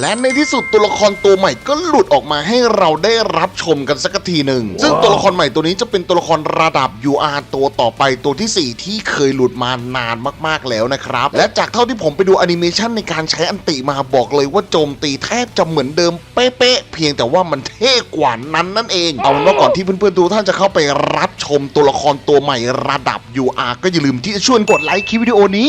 และในที่สุดตัวละครตัวใหม่ก็หลุดออกมาให้เราได้รับชมกันสักทีหนึ่ง ซึ่งตัวละครใหม่ตัวนี้จะเป็นตัวละครระดับ UR ตัวต่อไปตัวทีสี่ 4 ที่เคยหลุดมานานมากๆแล้วนะครับ และจากเท่าที่ผมไปดูแอนิเมชันในการใช้อันติมาบอกเลยว่าโจมตีแทบจะเหมือนเดิมเป๊ะๆเพียงแต่ว่ามันเท่กว่านั้นนั่นเอง เอาเป็นว่าก่อนที่เพื่อนๆทุกท่านจะเข้าไปรับชมตัวละครตัวใหม่ระดับ UR ก็อย่าลืมที่จะช่วยกดไลค์คลิปวิดีโอนี้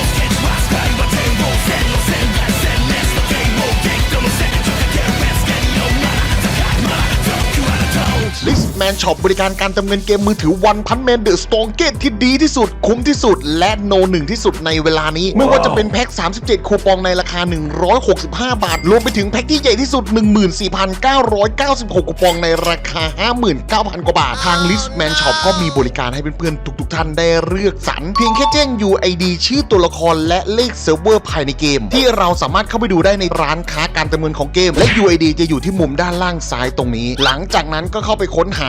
แมนช็อปบริการการเติมเงินเกมมือถือวันพันแมนเดอะสตองเกตที่ดีที่สุด คุ้มที่สุด และโนหนึ่งที่สุดในเวลานี้ ไม่ว่าจะเป็นแพ็ค 37 คูปองในราคา 165 บาท รวมไปถึงแพ็คที่ใหญ่ที่สุด 14,996 คูปองในราคา 59,000 กว่าบาท ทางลิสแมนช็อปก็มีบริการให้เพื่อนๆทุกๆท่านได้เลือกสรรเพียงแค่แจ้ง UID ชื่อตัวละครและเลขเซิร์ฟเวอร์ภายในเกม ที่เราสามารถเข้าไปดูได้ในร้านค้าการเติมเงินของเกม และ UID จะอยู่ที่มุมด้านล่างซ้ายตรงนี้ หลังจากนั้นก็เข้าไปค้นหา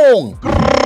งก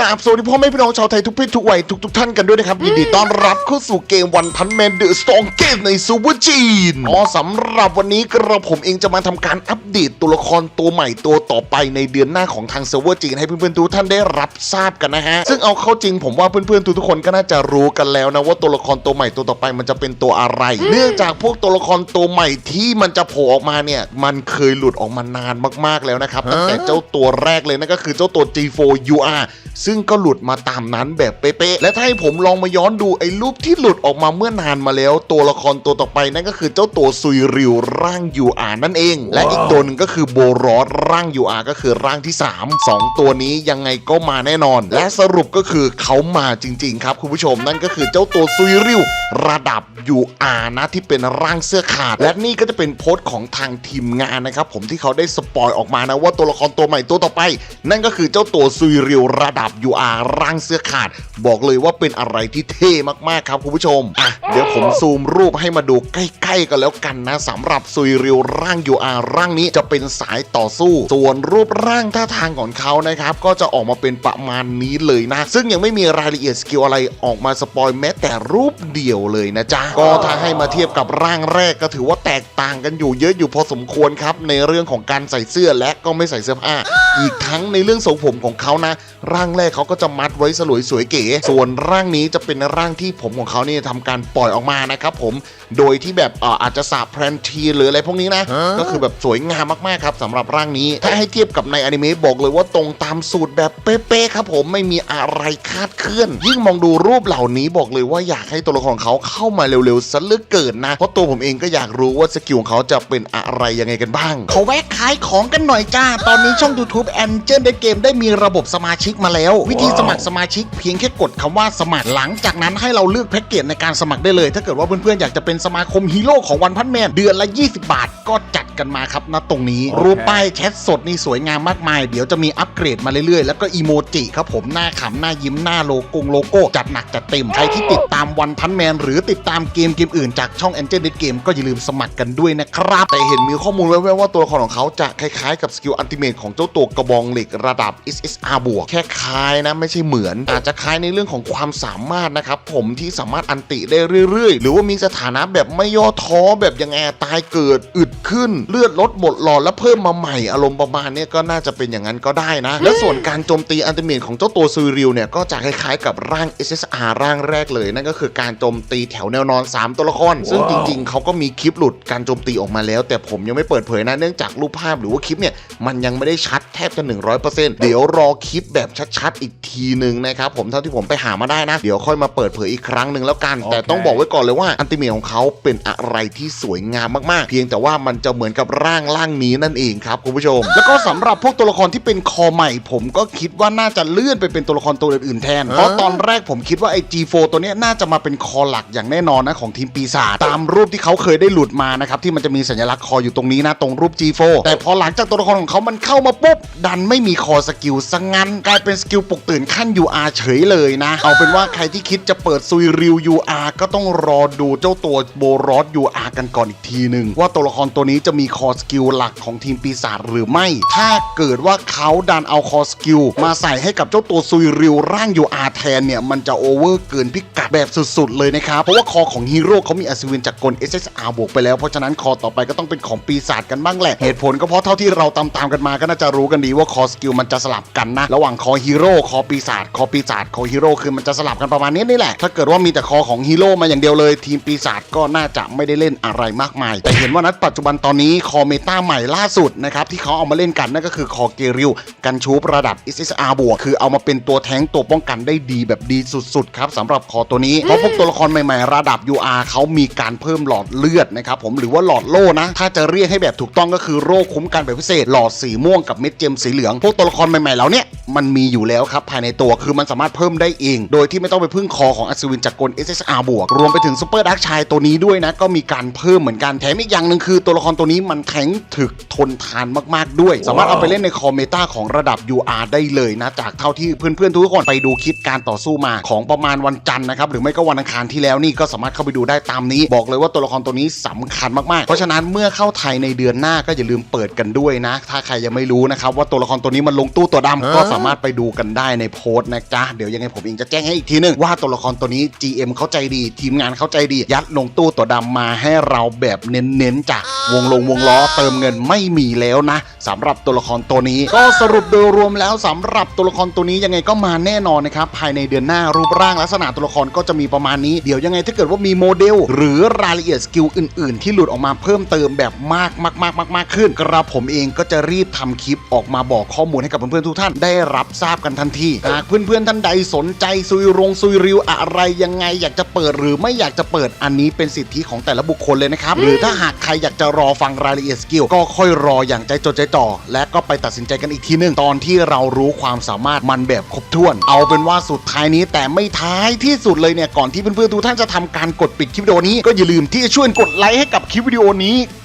ราบสวัสดีพ่อแม่พี่น้องชาวไทยทุกเพศทุกวัยทุกทุกๆท่านกันด้วยนะครับยินดีต้อนรับเข้าสู่เกมวันพันแมนเดอะสตองเกมในซูเปอร์จีนอ๋อสำหรับวันนี้กระผมเองจะมาทำการอัปเดตตัวละครตัวใหม่ตัวต่อไปในเดือนหน้าของทางเซิร์ฟเวอร์จีนให้เพื่อนๆทุกท่านได้รับทราบกันนะฮะซึ่งเอาเข้าจริงผมว่าเพื่อนๆทุกๆคนก็น่าจะรู้กันแล้วนะว่าตัวละครตัวใหม่ตัวต่อไปมันจะเป็นตัวอะไร เนื่องจากพวกตัวละครตัวใหม่ที่มันจะโผล่ออกมาเนี่ยมันเคยหลุดออกมานานมากๆแล้วนะครับตั้งแต่เจ้าตัวแรกเลยนั่นก็คือเจ้าตัว G4UR ซึ่งก็หลุดมาตามนั้นแบบเป๊ะๆและถ้าให้ผมลองมาย้อนดูไอ้รูปที่หลุดออกมาเมื่อนานมาแล้ว ตัวละครตัวต่อไปนั่นก็คือเจ้าตัวซุยริวร่าง UR นั่นเอง และอีกตัวหนึ่งก็คือโบรอสร่าง UR ก็คือร่างที่ 3 2 ตัวนี้ยังไงก็มาแน่นอน และสรุปก็คือเขามาจริง ๆ ครับคุณผู้ชมนั่นก็คือเจ้าตัวซุยริวระดับ UR นะที่เป็นร่างเสื้อขาด และนี่ก็จะเป็นโพสต์ของทางทีมงานนะครับผมที่เขาได้สปอยออกมานะว่าตัวละครตัวใหม่ตัวต่อไป นั่นก็คือเจ้าตัวซุยริวระดับ UR ร่างเสื้อขาด บอกเลยว่าเป็นอะไรที่เท่มากๆครับคุณผู้ชมอะเดี๋ยวผมซูมรูปให้มาดูใกล้ๆกันแล้วกันนะสำหรับซุยริวร่าง UR ร่างนี้จะเป็นสายต่อสู้ ส่วนรูปร่างท่าทางของเขานะครับ ก็จะออกมาเป็นประมาณนี้เลยนะ ซึ่งยังไม่มีรายละเอียดสกิลอะไรออกมาสปอยแม้แต่รูปเดียวเลยนะจ๊ะก็ถ้าให้มาเทียบกับร่างแรกก็ถือว่าแตกต่างกันอยู่เยอะอยู่พอสมควรครับ ในเรื่องของการใส่เสื้อและก็ไม่ใส่เสื้อผ้า อีกทั้งในเรื่องทรงผมของเขานะ ร่างแรกเขาก็จะมัดไว้สลวยสวยเก๋ ส่วนร่างนี้จะเป็นร่างที่ผมของเขาเนี่ยทำการปล่อยออกมานะครับผม โดยที่แบบเอ่ออาจจะสาบแพรนทีหรืออะไรพวกนี้นะ ก็คือแบบสวยงามมากๆครับสำหรับร่างนี้ ถ้าให้เทียบกับในอนิเมะบอกเลยว่าตรงตามสูตรแบบเป๊ะๆครับผมไม่มีอะไรคาดเคลื่อน ยิ่งมองดูรูปเหล่านี้บอกเลยว่าอยากให้ตัวละครของเขาเข้ามาเร็วๆซะเหลือเกินนะ เพราะตัวผมเองก็อยากรู้ว่าสกิลของเขาจะเป็นอะไรยังไงกันบ้าง เขาแวะขายของกันหน่อยจ้า ตอนนี้ช่อง YouTube a n g e l เกมได้มีระบบสมาชิกมาแล้ว วิธีสมัครสมาชิกเพียงแค่กดคำว่าสมัครหลังจากนั้นให้เราเลือกแพ็กเกจในการสมัครได้เลย ถ้าเกิดว่าเพื่อนๆอยากจะเป็นสมาคมฮีโร่ของวันพันแมนเดือนละ 20 บาทก็จัด กันมาครับณตรงนี้ รูปป้ายแชทสดนี่สวยงามมากมาย เดี๋ยวจะมีอัปเกรดมาเรื่อยๆ แล้วก็อีโมจิครับผมหน้าขำหน้ายิ้มหน้าโลโก้โลโก้ จัดหนักจัดเต็ม ใครที่ติดตามวันพันแมน หรือติดตามเกมเกมอื่นจากช่อง a n g e l เกมก็อย่าลืมสมัครกันด้วยนะครับแต่เห็นมีข้อมูลแว่วๆว่าตัวละครของเขาจะคล้ายๆกับสกิลอันติเมตของเจ้าตัวกระบองเหล็กระดับ SSR บวกแค่คล้ายนะไม่ใช่เหมือน อาจจะคล้ายในเรื่องของความสามารถนะครับผมที่สามารถอันติได้เรื่อยๆ หรือว่ามีสถานะแบบไม่ย่อท้อแบบยังไงตายเกิดอึดขึ้นเลือดลดหมดหลอดแล้วเพิ่มมาใหม่อารมณ์ประมาณเนี้ยก็น่าจะเป็นอย่างนั้นก็ได้นะ และส่วนการโจมตีอันติเมตของเจ้าตัวซูริวเนี่ยก็จะคล้ายๆกับร่าง SSR ร่างแรกเลย นั่นก็คือการโจมตีแถวแนวนอน 3 ตัวละคร ซึ่งจริงๆ เขาก็มีคลิปหลุดการโจมตีออกมาแล้ว แต่ผมยังไม่เปิดเผยนะเนื่องจากรูปภาพหรือว่าคลิปเนี่ยมันยังไม่ได้ชัดแทบจะ 100%เดี๋ยวรอคลิปแบบชัดๆ อีกทีหนึ่งนะครับผมเท่าที่ผมไปหามาได้นะ เดี๋ยวค่อยมาเปิดเผยอีกครั้งหนึ่งแล้วกัน แต่ต้องบอกไว้ก่อนเลยว่าอันติเมตของเขาเป็นอะไรที่สวยงามมากๆ เพียงแต่ว่ามันจะเหมือนกับร่างร่างนี้นั่นเองครับคุณผู้ชม แล้วก็สำหรับพวกตัวละครที่เป็นคอใหม่ ผมก็คิดว่าน่าจะเลื่อนไปเป็นตัวละครตัวอื่นๆแทนเพราะตอนแรกผมคิดว่าไอ้ G4 ตัวเนี้ยน่าจะมาเป็นคอหลักอย่างแน่นอนนะของทีมปีศาจตามรูปที่เขาเคยได้หลุดมานะครับที่มันจะมีสัญลักษณ์คออยู่ตรงนี้นะตรงรูป G4 แต่พอหลังจากตัวละครของเขามันเข้ามาปุ๊บดันไม่มีคอสกิลซะงั้นกลายเป็นสกิลปลุกตื่นขั้น UR เฉยเลยนะ เอาเป็นว่าใครที่คิดจะเปิดซุยริว UR ก็ต้องรอดูเจ้าตัวโบรอส UR กันก่อนอีกทีหนึ่งว่าตัวละครตัวนี้จะมีคอสกิลหลักของทีมปีศาจหรือไม่ ถ้าเกิดว่าเขาดันเอาคอสกิลมาใส่ให้กับเจ้าตัวซุยริวร่าง UR แทนเนี่ย มันจะโอเวอร์เกินพิกัดแบบสุดๆ เลยนะครับ เพราะว่าคอของฮีโร่เขามีอัศวินจากกล SSR บวกไปแล้ว เพราะฉะนั้นคอต่อไปก็ต้องเป็นของปีศาจกันบ้างแหละ เหตุผลก็เพราะเท่าที่เราตามๆกันมาก็น่าจะรู้กันดีว่าคอสกิลมันจะสลับกันนะ ระหว่างคอฮีโร่คอปีศาจคอปีศาจคอฮีโร่คือมันจะสลับกันประมาณนี้นี่แหละ ถ้าเกิดว่ามีแต่คอของฮีโร่มาอย่างเดียวเลย ทีมปีศาจก็น่าจะไม่ได้เล่นอะไรมากมาย แต่เห็นว่านัดปัจจุบันตอนนี้คอเมตาใหม่ล่าสุดนะครับที่เขาเอามาเล่นกันนั่นก็คือคอเกริลกันชูประดับ SSR บวกคือเอามาเป็นตัวแทงตัวป้องกันได้ดีแบบดีสุดๆครับสำหรับคอตัวนี้เพราะพวกตัวละครใหม่ๆ ระดับ UR เขามีการเพิ่มหลอดเลือดนะครับผมหรือว่าหลอดโล่นะ ถ้าจะเรียกให้แบบถูกต้องก็คือโรคคุ้มกันแบบพิเศษ หลอดสีม่วงกับเม็ดเจมสีเหลือง พวกตัวละครใหม่ๆแล้วเนี่ยมันมีอยู่แล้วครับภายในตัวคือมันสามารถเพิ่มได้เอง โดยที่ไม่ต้องไปพึ่งคอของอัศวินจากกล SSR บวกรวมไปถึงซูเปอร์ดักชายตัวนี้ด้วยนะก็มีการเพิ่มเหมือนกันแถมอีกอย่างหนึ่งคือตัวละครตัวนี้มันแข็งถึกทนทานมากๆด้วย สามารถเอาไปเล่นในคอมเมตาของระดับ UR ได้เลยนะ จากเท่าที่เพื่อนๆทุกคนไปดูคลิปการต่อสู้มาของประมาณวันจันทร์นะครับหรือไม่ก็วันอังคารที่แล้วนี่ก็สามารถเข้าไปดูได้ตามนี้ บอกเลยว่าตัวละครตัวนี้สำคัญมากๆ เพราะฉะนั้นเมื่อเข้าไทยในเดือนหน้าก็อย่าลืมเปิดกันด้วยนะ ถ้าใครยังไม่รู้นะครับว่าตัวละครตัวนี้มันลงตู้ตัวดำก็สามารถไปดูกันได้ในโพสต์นะจ๊ะเดี๋ยวยังไงผมเองจะแจ้งให้อีกทีหนึงว่าตัวละครตัวนี้ GM เข้าใจดี ทีมงานเข้าใจดี ยัดลงตู้ตัวดำมาให้เราแบบเน้นๆจ้ะวงลงวงล้อเติมเงินไม่มีแล้วนะสำหรับตัวละครตัวนี้ ก็สรุปโดยรวมแล้วสำหรับตัวละครตัวนี้ยังไงก็มาแน่นอนนะครับภายในเดือนหน้ารูปร่างลักษณะตัวละครก็จะมีประมาณนี้เดี๋ยวยังไงถ้าเกิดว่ามีโมเดล หรือรายละเอียดสกิลอื่น ๆ ที่หลุดออกมาเพิ่มเติมแบบมากมากมากมากมากขึ้น กระผมเองก็จะรีบทำคลิปออกมาบอกข้อมูลให้กับเพื่อนๆทุกท่านได้รับทราบกันทันทีหากเพื่อนๆท่านใดสนใจซุยรงซุยริวอะไรยังไงอยากจะเปิดหรือไม่อยากจะเปิดอันนี้เป็นสิทธิของแต่ละบุคคลเลยนะครับหรือถ้าหากใครอยากจะรอฟังรายละเอียดสกิลก็ค่อยรออย่างใจจดใจจ่อ และก็ไปตัดสินใจกันอีกทีหนึง ตอนที่เรารู้ความสามารถมันแบบครบถ้วน เอาเป็นว่าสุดท้ายนี้แต่ไม่ท้ายที่สุดเลยเนี่ยก่อนที่เพื่อนๆทุกท่านจะทำการกดปิดคลิปวิดีโอนี้ก็อย่าลืมที่จะช่วยกดไลค์ให้กับคลิปวิดีโอนี้